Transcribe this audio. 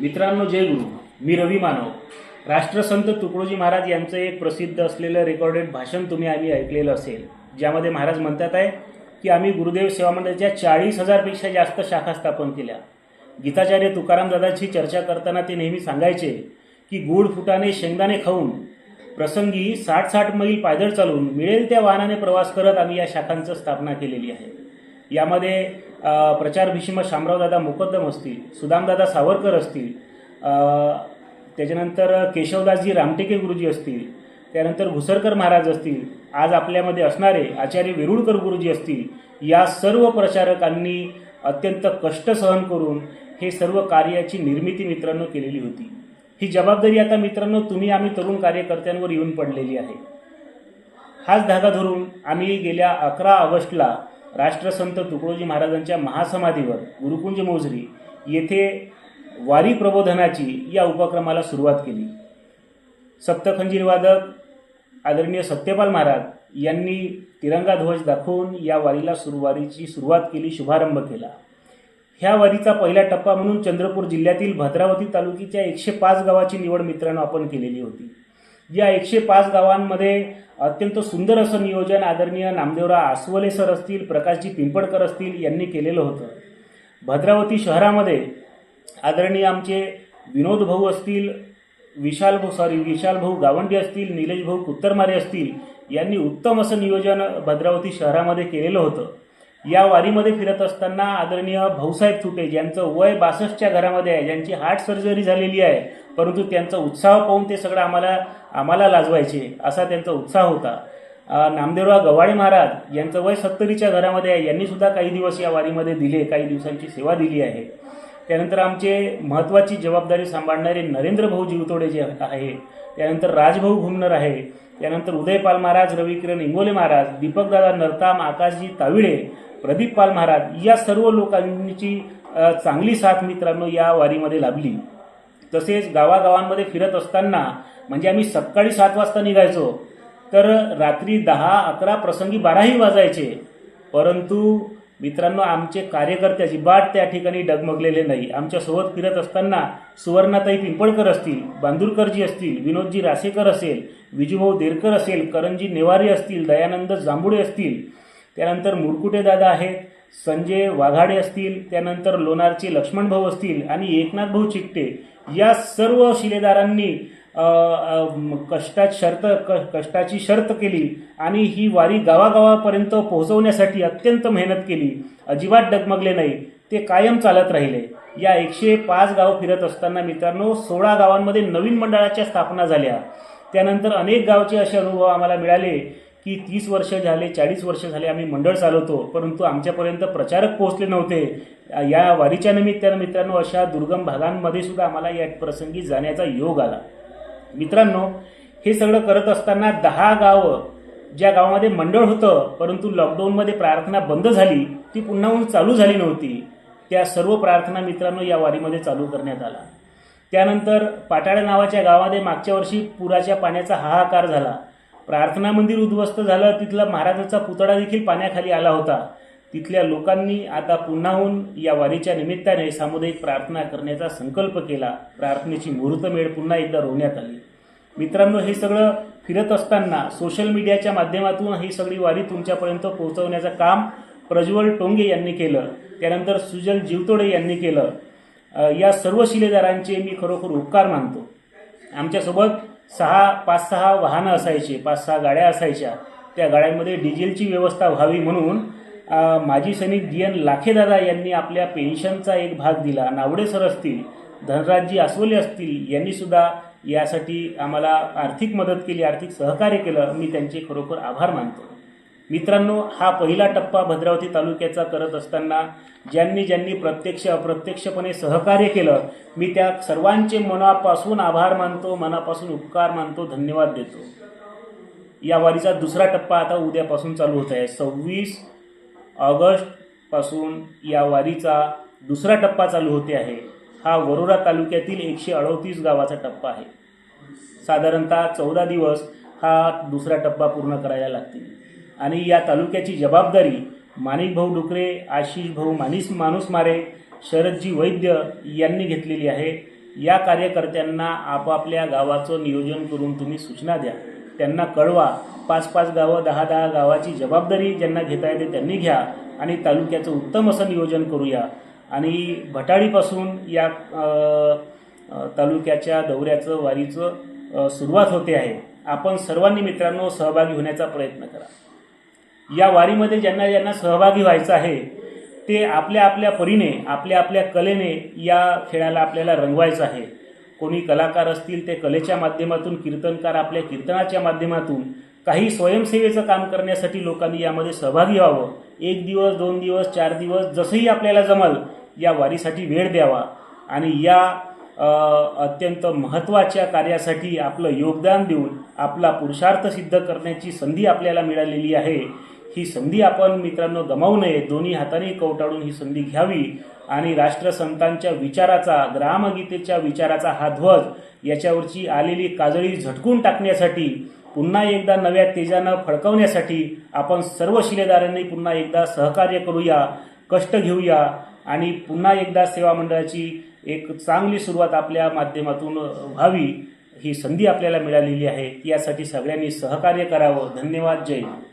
मित्रांनो जय गुरु. मी रवी मानव. राष्ट्रसंत तुकडोजी महाराज यांचं एक प्रसिद्ध असलेलं रेकॉर्डेड भाषण तुम्ही आम्ही ऐकलेलं असेल ज्यामध्ये महाराज म्हणतात आहे की आम्ही गुरुदेव सेवा मंडळाच्या चाळीस हजारपेक्षा जास्त शाखा स्थापन केल्या. गीताचार्य तुकाराम दादाची चर्चा करताना ते नेहमी सांगायचे की गुळ फुटाने शेंगदाणे खाऊन प्रसंगी साठ साठ मैल पायदळ चालून मिळेल त्या वाहनाने प्रवास करत आम्ही या शाखांचं स्थापना केलेली आहे. यामध्ये प्रचार भीष्म शामरावदादा मुकद्दम असतील सुदामदादा सावरकर असतील त्याच्यानंतर केशवदासजी रामटेके गुरुजी असतील त्यानंतर घुसरकर महाराज असतील आज आपल्यामध्ये असणारे आचार्य वेरुळकर गुरुजी असतील या सर्व प्रचारकांनी अत्यंत कष्ट सहन करून हे सर्व कार्याची निर्मिती मित्रांनो केलेली होती. ही जबाबदारी आता मित्रांनो तुम्ही आम्ही तरुण कार्यकर्त्यांवर येऊन पडलेली आहे. हाच धागा धरून आम्ही गेल्या अकरा ऑगस्टला राष्ट्रसंत तुकडोजी महाराजांच्या महासमाधीवर गुरुकुंज मोजरी येथे वारी प्रबोधनाची या उपक्रमाला सुरुवात केली. सप्तखंजीरवादक आदरणीय सत्यपाल महाराज यांनी तिरंगा ध्वज दाखवून या वारीला सुरुवारीची सुरुवात केली शुभारंभ केला. ह्या वारीचा पहिला टप्पा म्हणून चंद्रपूर जिल्ह्यातील भद्रावती तालुक्याच्या एकशे पाच गावाची निवड मित्रांनो आपण केलेली होती. या एकशे पाच गावांमध्ये अत्यंत सुंदर असं नियोजन आदरणीय नामदेवराव आसवले सर असतील प्रकाशजी पिंपळकर असतील यांनी केलेलं होतं. भद्रावती शहरामध्ये आदरणीय आमचे विनोद भाऊ असतील विशाल भाऊ सॉरी विशाल भाऊ गावंडी असतील निलेश भाऊ कुत्तरमारे असतील यांनी उत्तम असं नियोजन भद्रावती शहरामध्ये केलेलं होतं. या वारीमध्ये फिरत असताना आदरणीय भाऊसाहेब तुटे ज्यांचं वय बासष्टच्या घरामध्ये आहे ज्यांची हार्ट सर्जरी झालेली आहे परंतु त्यांचा उत्साह पाहून ते सगळं आम्हाला आम्हाला लाजवायचे असा त्यांचा उत्साह होता. अ, नामदेवराव महाराज यांचं वय सत्तरीच्या घरामध्ये आहे यांनीसुद्धा काही दिवस या वारीमध्ये दिले काही दिवसांची सेवा दिली आहे. त्यानंतर आमचे महत्त्वाची जबाबदारी सांभाळणारे नरेंद्र भाऊ जीवतोडे जे आहे त्यानंतर राजभाऊ घुमनर आहे त्यानंतर उदयपाल महाराज रविकिरण इंगोले महाराज दीपकदादा नरताम आकाशजी ताविडे प्रदीप पाल महाराज या सर्व लोकांची चांगली साथ मित्रांनो या वारीमध्ये लाभली. तसेच गावागावांमध्ये फिरत असताना म्हणजे आम्ही सकाळी सात वाजता निघायचो तर रात्री दहा अकरा प्रसंगी बाराही वाजायचे. परंतु मित्रांनो आमचे कार्यकर्ते अजिबात त्या ठिकाणी डगमगलेले नाही. आमच्यासोबत फिरत असताना सुवर्णाताई पिंपळकर असतील बांदुरकरजी असतील विनोदजी रासेकर असेल विजूभाऊ देरकर असेल करंजी नेवारी असतील दयानंद जांभुडे असतील त्यानंतर मुरकुटे दादा आहेत संजय वाघाडे असतील त्यानंतर लोणारचे लक्ष्मणभाऊ असतील आणि एकनाथ भाऊ चिकटे. या सर्व शिलेदारांनी कष्टात शर्त क कष्टाची शर्त केली आणि ही वारी गावागावापर्यंत पोहोचवण्यासाठी अत्यंत मेहनत केली. अजिबात डगमगले नाही. ते कायम चालत राहिले. या एकशे पाच गाव फिरत असताना मित्रांनो सोळा गावांमध्ये नवीन मंडळाच्या स्थापना झाल्या. त्यानंतर अनेक गावचे असे अनुभव आम्हाला मिळाले. की तीस वर्ष झाले चाळीस वर्ष झाले आम्ही मंडळ चालवतो परंतु आमच्यापर्यंत प्रचारक पोहोचले नव्हते. या वारीच्या निमित्तानं मित्रांनो अशा दुर्गम भागांमध्ये सुद्धा आम्हाला या प्रसंगी जाण्याचा योग आला. मित्रांनो हे सगळं करत असताना दहा गावं ज्या गावामध्ये मंडळ होतं परंतु लॉकडाऊनमध्ये प्रार्थना बंद झाली ती पुन्हाहून चालू झाली नव्हती. त्या सर्व प्रार्थना मित्रांनो या वारीमध्ये चालू करण्यात आला. त्यानंतर पाटाळा नावाच्या गावामध्ये मागच्या वर्षी पुराच्या पाण्याचा हाहाकार झाला. प्रार्थना मंदिर उद्ध्वस्त झालं तिथला महाराजाचा पुतळा देखील पाण्याखाली आला होता. तिथल्या लोकांनी आता पुन्हाहून या वारीच्या निमित्ताने सामुदायिक प्रार्थना करण्याचा संकल्प केला. प्रार्थनेची मुहूर्तमेळ पुन्हा एकदा रोवण्यात आली. मित्रांनो हे सगळं फिरत असताना सोशल मीडियाच्या माध्यमातून ही सगळी वारी तुमच्यापर्यंत पोहोचवण्याचं काम प्रज्वल टोंगे यांनी केलं. त्यानंतर सुजल जीवतोडे यांनी केलं. या सर्व शिलेदारांचे मी खरोखर उपकार मानतो. आमच्यासोबत सहा पाच सहा वाहनं असायचे पाच सहा गाड्या असायच्या. त्या गाड्यांमध्ये डिझेलची व्यवस्था व्हावी म्हणून माजी सैनिक डी एन लाखेदादा यांनी आपल्या पेन्शनचा एक भाग दिला. नावडे सर असतील धनराजजी आसवले असतील यांनीसुद्धा यासाठी आम्हाला आर्थिक मदत केली आर्थिक सहकार्य केलं. मी त्यांचे खरोखर आभार मानतो. मित्रांनो हा पहिला टप्पा भद्रावती तालुक्याचा करत असताना ज्यांनी ज्यांनी प्रत्यक्ष अप्रत्यक्षपणे सहकार्य केलं मी त्या सर्वांचे मनापासून आभार मानतो मनापासून उपकार मानतो धन्यवाद देतो. या वारीचा दुसरा टप्पा आता उद्यापासून चालू होत आहे. सव्वीस ऑगस्टपासून या वारीचा दुसरा टप्पा चालू होते आहे. हा वरोरा तालुक्यातील एकशे अडोतीस गावाचा टप्पा आहे. साधारणतः चौदा दिवस हा दुसरा टप्पा पूर्ण करायला लागतील. आणि या तालुक्याची जबाबदारी माणिकभाऊ डुकरे आशिष भाऊ मानिस माणूस मारे शरदजी वैद्य यांनी घेतलेली आहे. या कार्यकर्त्यांना आपापल्या गावाचं नियोजन करून तुम्ही सूचना द्या. त्यांना कळवा पाच पाच गावं दहा दहा गावाची जबाबदारी ज्यांना घेता येते त्यांनी घ्या आणि तालुक्याचं उत्तम असं नियोजन करूया. आणि भटाळीपासून या तालुक्याच्या दौऱ्याचं वारीचं सुरुवात होते आहे. आपण सर्वांनी मित्रांनो सहभागी होण्याचा प्रयत्न करा. या वारीमध्ये ज्यांना ज्यांना सहभागी व्हायचं आहे ते आपल्या आपल्या परीने आपल्या आपल्या कलेने या खेळाला आपल्याला रंगवायचं आहे. कोणी कलाकार असतील ते कलेच्या माध्यमातून कीर्तनकार आपल्या कीर्तनाच्या माध्यमातून काही स्वयंसेवेचं काम करण्यासाठी लोकांनी यामध्ये सहभागी व्हावं. एक दिवस दोन दिवस चार दिवस जसंही आपल्याला जमल या वारीसाठी वेळ द्यावा. आणि या अत्यंत महत्त्वाच्या कार्यासाठी आपलं योगदान देऊन आपला पुरुषार्थ सिद्ध करण्याची संधी आपल्याला मिळालेली आहे. ही संधी आपण मित्रांनो गमावू नये. दोन्ही हाताने कवटाळून ही संधी घ्यावी आणि राष्ट्रसंतांच्या विचाराचा ग्रामगीतेच्या विचाराचा हा ध्वज याच्यावरची आलेली काजळी झटकून टाकण्यासाठी पुन्हा एकदा नव्या तेजानं फडकवण्यासाठी आपण सर्व शिलेदारांनी पुन्हा एकदा सहकार्य करूया कष्ट घेऊया आणि पुन्हा एकदा सेवा मंडळाची एक चांगली सुरुवात आपल्या माध्यमातून व्हावी ही संधी आपल्याला मिळालेली आहे. यासाठी सगळ्यांनी सहकार्य करावं. धन्यवाद. जय हिंद.